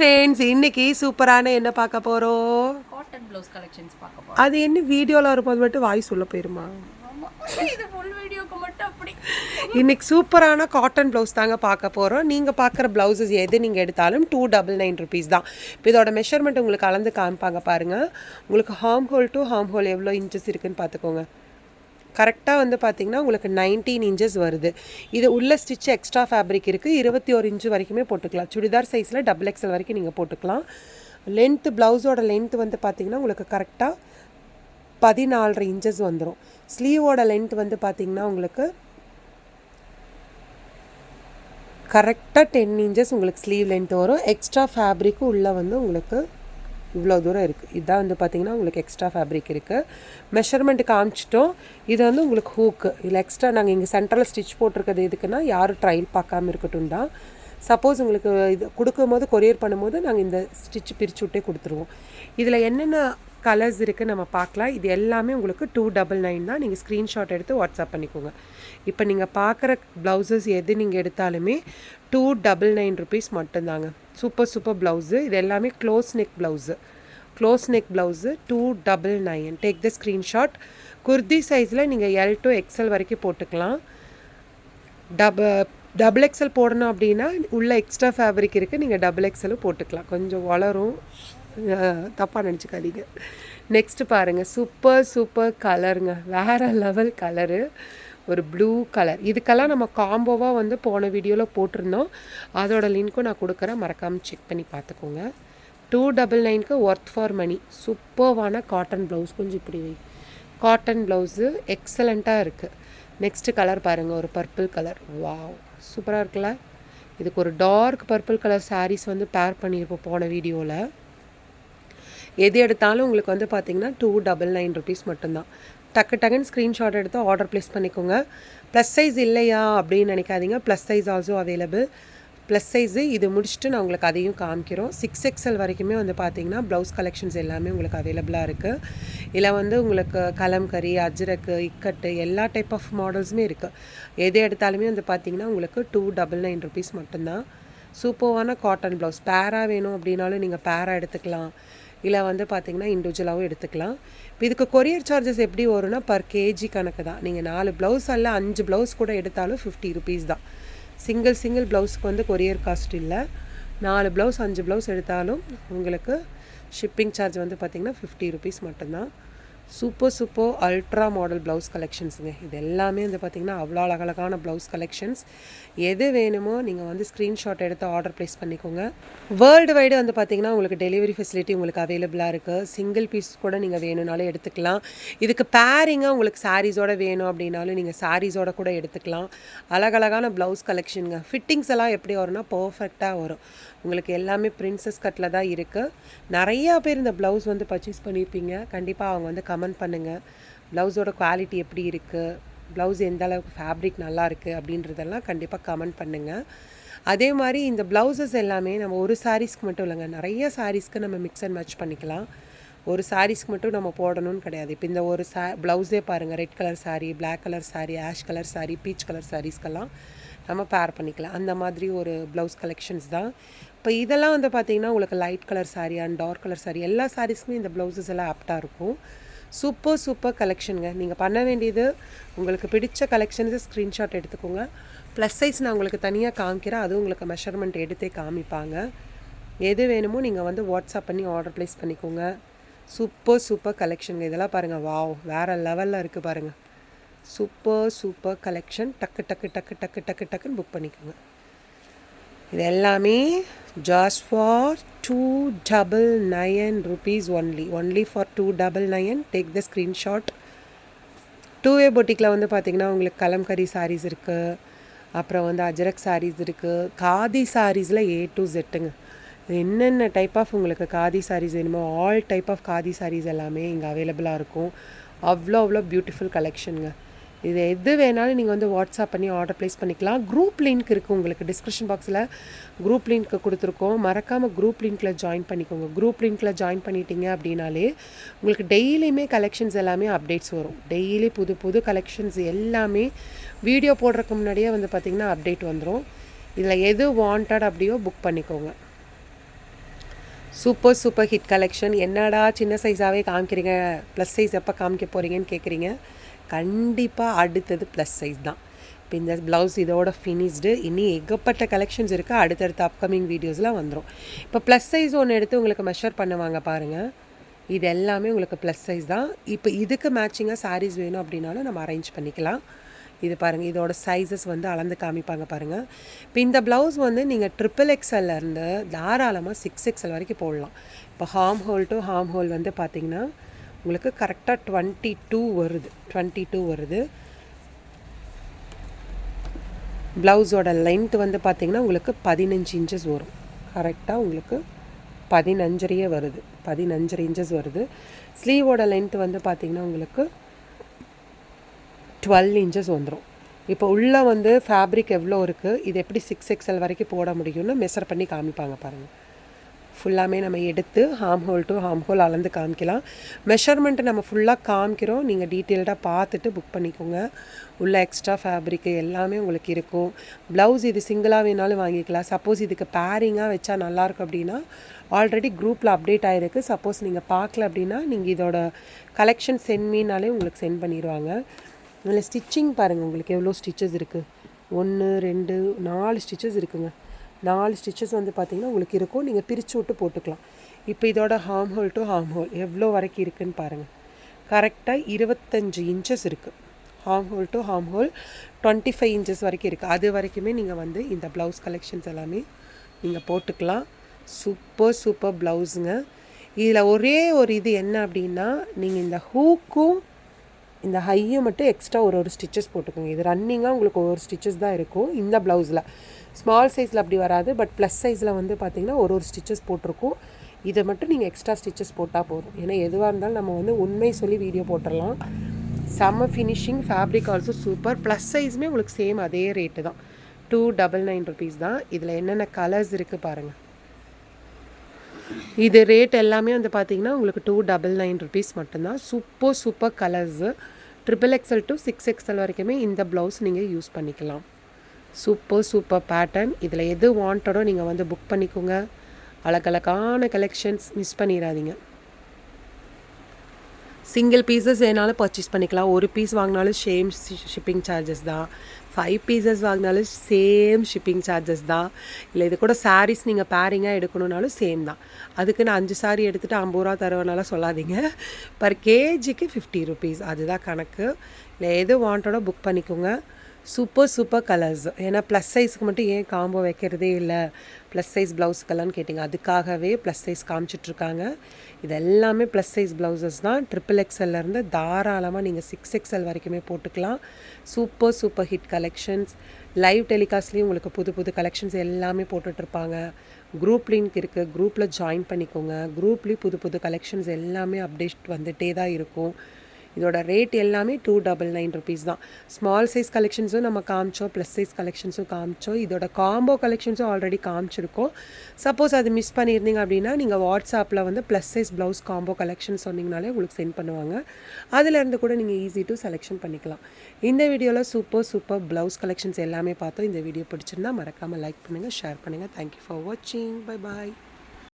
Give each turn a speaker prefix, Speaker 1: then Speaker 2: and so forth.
Speaker 1: Friends இன்னைக்கு சூப்பரான என்ன பார்க்க போகிறோம்
Speaker 2: காட்டன் ப்ளவுஸ் கலெக்ஷன்ஸ் பார்க்க போறோம்.
Speaker 1: அது என்ன வீடியோவில் வரும்போது மட்டும் வாய்ஸ் உள்ள போயிருமா? இன்னைக்கு சூப்பரான காட்டன் ப்ளவுஸ் தாங்க பார்க்க போகிறோம் நீங்கள் பார்க்குற ப்ளவுசஸ் எது நீங்கள் எடுத்தாலும் டூ டபுள் நைன் ருபீஸ் தான். இப்போ இதோட மெஷர்மெண்ட் உங்களுக்கு கலந்து காமிப்பாங்க பாருங்கள் உங்களுக்கு arm hole to arm hole எவ்வளோ இன்ச்சஸ் இருக்குன்னு பார்த்துக்கோங்க. கரெக்டாக வந்து பார்த்திங்கன்னா உங்களுக்கு நைன்டீன் இன்ச்சஸ் வருது. இது உள்ள ஸ்டிச் எக்ஸ்ட்ரா ஃபேப்ரிக் இருக்குது இருபத்தி ஒரு இன்ச்சு வரைக்குமே போட்டுக்கலாம். சுடிதார் சைஸில் டபுள் எக்ஸல் வரைக்கும் நீங்கள் போட்டுக்கலாம். லென்த்து ப்ளவுஸோட லென்த் வந்து பார்த்திங்கன்னா உங்களுக்கு கரெக்டாக பதினாலரை இன்ச்சஸ் வந்துடும் ஸ்லீவோட லென்த் வந்து பார்த்தீங்கன்னா உங்களுக்கு கரெக்டாக டென் இன்ச்சஸ் உங்களுக்கு ஸ்லீவ் லென்த் வரும். எக்ஸ்ட்ரா ஃபேப்ரிக்கும் உள்ளே வந்து உங்களுக்கு இவ்வளோ தூரம் இருக்குது இதான் வந்து பார்த்தீங்கன்னா உங்களுக்கு எக்ஸ்ட்ரா ஃபேப்ரிக் இருக்குது மெஷர்மெண்ட் காமிச்சிட்டோம். இது வந்து உங்களுக்கு ஹூக்கு இல்லை எக்ஸ்ட்ரா நாங்கள் இங்கே சென்டரில் ஸ்டிச் போட்டிருக்கிறது எதுக்குன்னா யாரும் ட்ரையல் பார்க்காம இருக்கட்டும் தான். சப்போஸ் உங்களுக்கு இது கொடுக்கும்போது கொரியர் பண்ணும்போது நாங்கள் இந்த ஸ்டிச் பிரித்து விட்டே கொடுத்துருவோம். இதில் என்னென்ன கலர்ஸ் இருக்குது நம்ம பார்க்கலாம். இது எல்லாமே உங்களுக்கு டூ டபுள் நைன் தான். நீங்கள் ஸ்க்ரீன்ஷாட் எடுத்து வாட்ஸ்அப் பண்ணிக்கோங்க. இப்போ நீங்கள் பார்க்குற ப்ளவுசஸ் எது நீங்கள் எடுத்தாலுமே டூ டபுள் நைன் ருபீஸ் மட்டும்தாங்க. சூப்பர் சூப்பர் ப்ளவுஸு இது எல்லாமே close neck blouse close neck blouse two double nine take the screenshot kurti சைஸில் நீங்கள் எல் டு எக்ஸல் வரைக்கும் போட்டுக்கலாம். டபு டபுள் எக்ஸல் போடணும் அப்படின்னா உள்ள எக்ஸ்ட்ரா ஃபேப்ரிக் இருக்குது நீங்கள் டபுள் எக்ஸலும் போட்டுக்கலாம். கொஞ்சம் வளரும். தப்பாக நினச்சிக்காதீங்க. நெக்ஸ்ட்டு பாருங்கள் சூப்பர் சூப்பர் கலருங்க வேறு லெவல் கலரு ஒரு ப்ளூ கலர் இதுக்கெல்லாம் நம்ம காம்போவாக வந்து போன வீடியோவில் போட்டிருந்தோம். அதோட லிங்க்கும் நான் கொடுக்குறேன். மறக்காமல் செக் பண்ணி பார்த்துக்கோங்க. டூ டபுள் நைனுக்கு ஒர்த் ஃபார் மணி சூப்பர்வான காட்டன் ப்ளவுஸ் கொஞ்சம் இப்படி வை. காட்டன் ப்ளவுஸு எக்ஸலண்ட்டாக இருக்குது நெக்ஸ்ட்டு கலர் பாருங்கள் ஒரு பர்பிள் கலர் வாவ் சூப்பராக இருக்குல்ல? இதுக்கு ஒரு டார்க் பர்பிள் கலர் சாரீஸ் வந்து பேர் பண்ணியிருப்போம் போன வீடியோவில் எது எடுத்தாலும் உங்களுக்கு வந்து பார்த்தீங்கன்னா டூ டபுள் நைன் ருபீஸ் மட்டும்தான். டக்கு டக்குன்னு ஸ்க்ரீன்ஷாட் எடுத்து ஆர்டர் ப்ளேஸ் பண்ணிக்கோங்க. ப்ளஸ் சைஸ் இல்லையா அப்படின்னு நினைக்காதீங்க. Plus size also available plus size இது முடிச்சுட்டு நான் உங்களுக்கு அதையும் காமிக்கிறோம். சிக்ஸ் எக்ஸல் வரைக்குமே வந்து பார்த்தீங்கன்னா ப்ளவுஸ் கலெக்ஷன்ஸ் எல்லாமே உங்களுக்கு அவைலபிளாக இருக்குது இதில் வந்து உங்களுக்கு கலம்கரி அஜ்ரக்கு இக்கட்டு எல்லா டைப் ஆஃப் மாடல்ஸுமே இருக்குது எது எடுத்தாலுமே வந்து பார்த்தீங்கன்னா உங்களுக்கு டூ டபுள் நைன் ருபீஸ் மட்டும்தான். சூப்பர்வான காட்டன் ப்ளவுஸ் பேரா வேணும் அப்படின்னாலும் நீங்கள் பேரா எடுத்துக்கலாம். இல்லை வந்து பார்த்தீங்கன்னா இண்டிவிஜுவலாகவும் எடுத்துக்கலாம். இப்போ இதுக்கு கொரியர் சார்ஜஸ் எப்படி வரும்னா பர் கேஜி கணக்கு தான். நீங்கள் நாலு ப்ளவுஸ் அல்ல அஞ்சு ப்ளவுஸ் கூட எடுத்தாலும் ஃபிஃப்டி ருபீஸ் தான். சிங்கிள் சிங்கிள் ப்ளவுஸ்க்கு வந்து கொரியர் காஸ்ட் இல்லை. நாலு ப்ளவுஸ் அஞ்சு ப்ளவுஸ் எடுத்தாலும் உங்களுக்கு ஷிப்பிங் சார்ஜ் வந்து பார்த்திங்கன்னா ஃபிஃப்டி ருபீஸ் மட்டும்தான். Super super ultra model blouse கலெக்ஷன்ஸுங்க இது எல்லாமே வந்து பார்த்திங்கன்னா அவ்வளோ அழகழகான ப்ளவுஸ் கலெக்ஷன்ஸ் எது வேணுமோ நீங்கள் வந்து ஸ்க்ரீன்ஷாட் எடுத்து ஆர்டர் ப்ளேஸ் பண்ணிக்கோங்க. வேர்ல்டு வைடு வந்து பார்த்திங்கன்னா உங்களுக்கு டெலிவரி ஃபெசிலிட்டி உங்களுக்கு அவைலபிளாக இருக்குது சிங்கிள் பீஸ் கூட நீங்கள் வேணும்னாலும் எடுத்துக்கலாம். இதுக்கு பேரிங்காக உங்களுக்கு சாரீஸோட வேணும் அப்படின்னாலும் நீங்கள் சாரீஸோட கூட எடுத்துக்கலாம். அழகழகான ப்ளவுஸ் கலெக்ஷனுங்க ஃபிட்டிங்ஸ் எல்லாம் எப்படி வரும்னா பர்ஃபெக்டாக வரும். உங்களுக்கு எல்லாமே பிரின்சஸ் கட்டில் தான் இருக்குது நிறையா பேர் இந்த ப்ளவுஸ் வந்து பர்ச்சேஸ் பண்ணியிருப்பீங்க கண்டிப்பாக அவங்க வந்து கமெண்ட் பண்ணுங்கள் ப்ளவுஸோட குவாலிட்டி எப்படி இருக்குது ப்ளவுஸ் எந்த அளவுக்கு ஃபேப்ரிக் நல்லா இருக்குது அப்படின்றதெல்லாம் கண்டிப்பாக கமெண்ட் பண்ணுங்கள் அதே மாதிரி இந்த ப்ளவுசஸ் எல்லாமே நம்ம ஒரு சாரீஸ்க்கு மட்டும் இல்லைங்க நிறைய சாரீஸ்க்கு நம்ம மிக்ஸ் அண்ட் மேட்ச் பண்ணிக்கலாம். ஒரு சாரீஸ்க்கு மட்டும் நம்ம போடணும்னு கிடையாது. இப்போ இந்த ஒரு சா ப்ளவுஸே பாருங்கள் red colour sari black colour sari ash colour sari peach colour சாரீஸ்க்கெல்லாம் நம்ம பேர் பண்ணிக்கலாம். அந்த மாதிரி ஒரு ப்ளவுஸ் கலெக்ஷன்ஸ் தான். இப்போ இதெல்லாம் வந்து பார்த்திங்கன்னா உங்களுக்கு light colour sari and dark colour sari எல்லா சாரீஸ்க்குமே இந்த ப்ளவுசஸ் எல்லாம் ஆப்டாக இருக்கும். சூப்பர் சூப்பர் கலெக்ஷனுங்க நீங்கள் பண்ண வேண்டியது உங்களுக்கு பிடிச்ச கலெக்ஷன்ஸை ஸ்க்ரீன்ஷாட் எடுத்துக்கோங்க. ப்ளஸ் சைஸ் நான் உங்களுக்கு தனியாக காமிக்கிறேன். அதுவும் உங்களுக்கு மெஷர்மெண்ட் எடுத்தே காமிப்பாங்க. எது வேணுமோ நீங்கள் வந்து வாட்ஸ்அப் பண்ணி ஆர்டர் ப்ளேஸ் பண்ணிக்கோங்க. சூப்பர் சூப்பர் கலெக்ஷனுங்க இதெல்லாம் பாருங்கள் வாவ் வேறு லெவலில் இருக்குது பாருங்கள் சூப்பர் சூப்பர் கலெக்ஷன் டக்கு டக்கு டக்கு டக்கு டக்கு டக்குன்னு புக் பண்ணிக்கோங்க. இது எல்லாமே just for two double nine rupees only only for two double nine take the screenshot to way பொட்டிக்கில் வந்து பார்த்திங்கன்னா உங்களுக்கு கலம்கரி சாரீஸ் இருக்குது அப்புறம் வந்து அஜரக் சாரீஸ் இருக்குது காதி சாரீஸில் ஏ டு ஜெட்டுங்க என்னென்ன டைப் ஆஃப் உங்களுக்கு காதி சாரீஸ் வேணுமோ all type of khadi saris எல்லாமே இங்கே அவைலபிளாக இருக்கும். அவ்வளோ அவ்வளோ பியூட்டிஃபுல் கலெக்ஷனுங்க இது எது வேணாலும் நீங்கள் வந்து வாட்ஸ்அப் பண்ணி ஆர்டர் ப்ளேஸ் பண்ணிக்கலாம். குரூப் லிங்க் இருக்குது உங்களுக்கு. டிஸ்கிரிப்ஷன் பாக்ஸில் குரூப் லிங்க் கொடுத்துருக்கோம். மறக்காமல் குரூப் லிங்க்கில் ஜாயின் பண்ணிக்கோங்க. குரூப் லிங்க்கில் ஜாயின் பண்ணிட்டீங்க அப்படின்னாலே உங்களுக்கு டெய்லியுமே கலெக்ஷன்ஸ் எல்லாமே அப்டேட்ஸ் வரும். டெய்லி புது புது கலெக்ஷன்ஸ் எல்லாமே வீடியோ போடுறதுக்கு முன்னாடியே வந்து பார்த்திங்கன்னா அப்டேட் வந்துடும் இதில் எது வாண்டட் அப்படியோ புக் பண்ணிக்கோங்க. சூப்பர் சூப்பர் ஹிட் கலெக்ஷன் என்னடா சின்ன சைஸாகவே காமிக்கிறீங்க? ப்ளஸ் சைஸ் எப்போ காமிக்க போகிறீங்கன்னு கேட்குறீங்க கண்டிப்பாக அடுத்தது ப்ளஸ் சைஸ் தான். இப்போ இந்த ப்ளவுஸ் இதோட ஃபினிஷ்டு இனி ஏகப்பட்ட கலெக்ஷன்ஸ் இருக்குது அடுத்தடுத்த அப்கமிங் வீடியோஸ்லாம் வந்துடும் இப்போ ப்ளஸ் சைஸ் ஒன்று எடுத்து உங்களுக்கு மெஷர் பண்ணுவாங்க பாருங்கள் இது எல்லாமே உங்களுக்கு ப்ளஸ் சைஸ் தான். இப்போ இதுக்கு மேட்சிங்காக சாரீஸ் வேணும் அப்படின்னாலும் நம்ம அரேஞ்ச் பண்ணிக்கலாம். இது பாருங்கள் இதோட சைஸஸ் வந்து அளந்து காமிப்பாங்க பாருங்கள் இப்போ இந்த ப்ளவுஸ் வந்து நீங்கள் ட்ரிபிள் இருந்து தாராளமாக சிக்ஸ் எக்ஸ்எல் வரைக்கும் போடலாம். இப்போ arm hole to arm hole வந்து பார்த்தீங்கன்னா உங்களுக்கு கரெக்டாக டுவெண்ட்டி டூ வருது. டுவெண்ட்டி டூ வருது. ப்ளவுஸோட லென்த் வந்து பார்த்தீங்கன்னா உங்களுக்கு பதினஞ்சு இன்ச்சஸ் வரும். கரெக்டாக உங்களுக்கு பதினஞ்சரையே வருது. பதினஞ்சரை இன்ச்சஸ் வருது. ஸ்லீவோட லென்த் வந்து பார்த்திங்கன்னா உங்களுக்கு டுவெல் இன்ச்சஸ் வந்துடும் இப்போ உள்ளே வந்து ஃபேப்ரிக் எவ்வளோ இருக்குது இது எப்படி சிக்ஸ் எக்ஸ்எல் வரைக்கும் போட முடியும்னு மெஷர் பண்ணி காமிப்பாங்க பாருங்கள் ஃபுல்லாமே நம்ம எடுத்து arm hole to arm hole அளந்து காமிக்கலாம். மெஷர்மெண்ட்டு நம்ம ஃபுல்லாக காமிக்கிறோம். நீங்கள் டீட்டெயில்டாக பார்த்துட்டு புக் பண்ணிக்கோங்க. உள்ள எக்ஸ்ட்ரா ஃபேப்ரிக்கு எல்லாமே உங்களுக்கு இருக்கும். ப்ளவுஸ் இது சிங்கிளாக வேணாலும் வாங்கிக்கலாம். சப்போஸ் இதுக்கு பேரிங்காக வச்சா நல்லாயிருக்கும் அப்படின்னா ஆல்ரெடி குரூப்பில் அப்டேட் ஆகிருக்கு சப்போஸ் நீங்கள் பார்க்கல அப்படின்னா நீங்கள் இதோட கலெக்ஷன் சென்ட் மீனாலே உங்களுக்கு சென்ட் பண்ணிடுவாங்க இதில் ஸ்டிச்சிங் பாருங்கள் உங்களுக்கு எவ்வளோ ஸ்டிச்சஸ் இருக்குது ஒன்று ரெண்டு நாலு ஸ்டிச்சஸ் இருக்குங்க. நாலு ஸ்டிச்சஸ் வந்து பார்த்தீங்கன்னா உங்களுக்கு இருக்கும். நீங்கள் பிரித்து விட்டு போட்டுக்கலாம். இப்போ இதோட arm hole to arm hole எவ்வளோ வரைக்கும் இருக்குன்னு பாருங்கள் கரெக்டாக இருபத்தஞ்சி இன்ச்சஸ் இருக்குது arm hole to arm hole twenty five inches வரைக்கும் இருக்குது அது வரைக்குமே நீங்கள் வந்து இந்த ப்ளவுஸ் கலெக்ஷன்ஸ் எல்லாமே நீங்கள் போட்டுக்கலாம். சூப்பர் சூப்பர் ப்ளவுஸுங்க இதில் ஒரே ஒரு இது என்ன அப்படின்னா நீங்கள் இந்த ஹூக்கும் இந்த ஹையை மட்டும் எக்ஸ்ட்ரா ஒரு ஒரு ஸ்டிச்சஸ் போட்டுக்கோங்க. இது ரன்னிங்காக உங்களுக்கு ஒரு ஸ்டிச்சஸ் தான் இருக்கும். இந்த ப்ளவுஸில் ஸ்மால் சைஸில் அப்படி வராது பட் ப்ளஸ் சைஸில் வந்து பார்த்திங்கன்னா ஒரு ஒரு ஸ்டிச்சஸ் போட்டிருக்கும். இதை மட்டும் நீங்கள் எக்ஸ்ட்ரா ஸ்டிச்சஸ் போட்டால் போதும். ஏன்னா எதுவாக இருந்தாலும் நம்ம வந்து உண்மை சொல்லி வீடியோ போட்டுடலாம் செம்ம finishing fabric also super plus சைஸுமே உங்களுக்கு சேம் அதே ரேட்டு தான். டூ டபுள் நைன் ருபீஸ் தான். இதில் என்னென்ன கலர்ஸ் இருக்குது பாருங்கள் இது ரேட் எல்லாமே வந்து பார்த்தீங்கன்னா உங்களுக்கு டூ டபுள் நைன் ருபீஸ் மட்டும்தான். Super super colours triple XL to six XL வரைக்குமே இந்த ப்ளவுஸ் நீங்கள் யூஸ் பண்ணிக்கலாம். சூப்பர் சூப்பர் பேட்டர்ன் இதில் எது வாண்டடோ நீங்கள் வந்து புக் பண்ணிக்கோங்க. அழகழகான கலெக்ஷன்ஸ் மிஸ் பண்ணிடாதீங்க. சிங்கிள் பீசஸ் வேணாலும் பர்ச்சேஸ் பண்ணிக்கலாம். ஒரு பீஸ் வாங்கினாலும் சேம் ஷிப்பிங் சார்ஜஸ் தான். ஃபைவ் பீசஸ் வாங்கினாலும் சேம் ஷிப்பிங் சார்ஜஸ் தான். இல்லை இது கூட சாரீஸ் நீங்கள் பேரிங்காக எடுக்கணுன்னாலும் சேம் தான். அதுக்கு நான் அஞ்சு சாரி எடுத்துகிட்டு ஐம்பது ரூபா தருவனால சொல்லாதீங்க. பர் கேஜிக்கு ஃபிஃப்டி ருபீஸ் அதுதான் கணக்கு. இல்லை எது வாண்டடோ புக் பண்ணிக்கோங்க. சூப்பர் சூப்பர் கலர்ஸ் ஏன்னா ப்ளஸ் சைஸ்க்கு மட்டும் ஏன் காம்போ வைக்கிறதே இல்லை? ப்ளஸ் சைஸ் ப்ளவுஸுக்கெல்லாம் கேட்டிங்க. அதுக்காகவே ப்ளஸ் சைஸ் காமிச்சிட்ருக்காங்க இது எல்லாமே ப்ளஸ் சைஸ் ப்ளவுசஸ் தான். ட்ரிபிள் எக்ஸ்எல்லேருந்து தாராளமாக நீங்கள் சிக்ஸ் எக்ஸ்எல் வரைக்குமே போட்டுக்கலாம். Super super hit collections live டெலிகாஸ்ட்லேயும் உங்களுக்கு புது புது கலெக்ஷன்ஸ் எல்லாமே போட்டுட்ருப்பாங்க குரூப் லிங்க் இருக்குது குரூப்பில் ஜாயின் பண்ணிக்கோங்க. குரூப்லேயும் புது புது கலெக்ஷன்ஸ் எல்லாமே அப்டேட் வந்துகிட்டே தான் இருக்கும். இதோட ரேட் எல்லாமே டூ டபுள் நைன் ருபீஸ் தான். ஸ்மால் சைஸ் கலெக்ஷன்ஸும் நம்ம காமிச்சோம் ப்ளஸ் சைஸ் கலெக்ஷன்ஸும் காமிச்சோம். இதோட காம்போ கலெக்ஷன்ஸும் ஆல்ரெடி காமிச்சிருக்கோம். சப்போஸ் அது மிஸ் பண்ணியிருந்தீங்க அப்படின்னா நீங்கள் வாட்ஸ்அப்பில் வந்து plus size blouse combo collection சொன்னீங்கனாலே உங்களுக்கு சென்ட் பண்ணுவாங்க. அதுலேருந்து கூட நீங்கள் ஈஸி டு செலெக்ஷன் பண்ணிக்கலாம். இந்த வீடியோவில் சூப்பர் சூப்பர் ப்ளவுஸ் கலெக்ஷன்ஸ் எல்லாமே பார்த்தோம். இந்த வீடியோ பிடிச்சிருந்தா மறக்காமல் லைக் பண்ணுங்கள் ஷேர் பண்ணுங்கள் தேங்க்யூ ஃபார் வாட்சிங் பை பாய்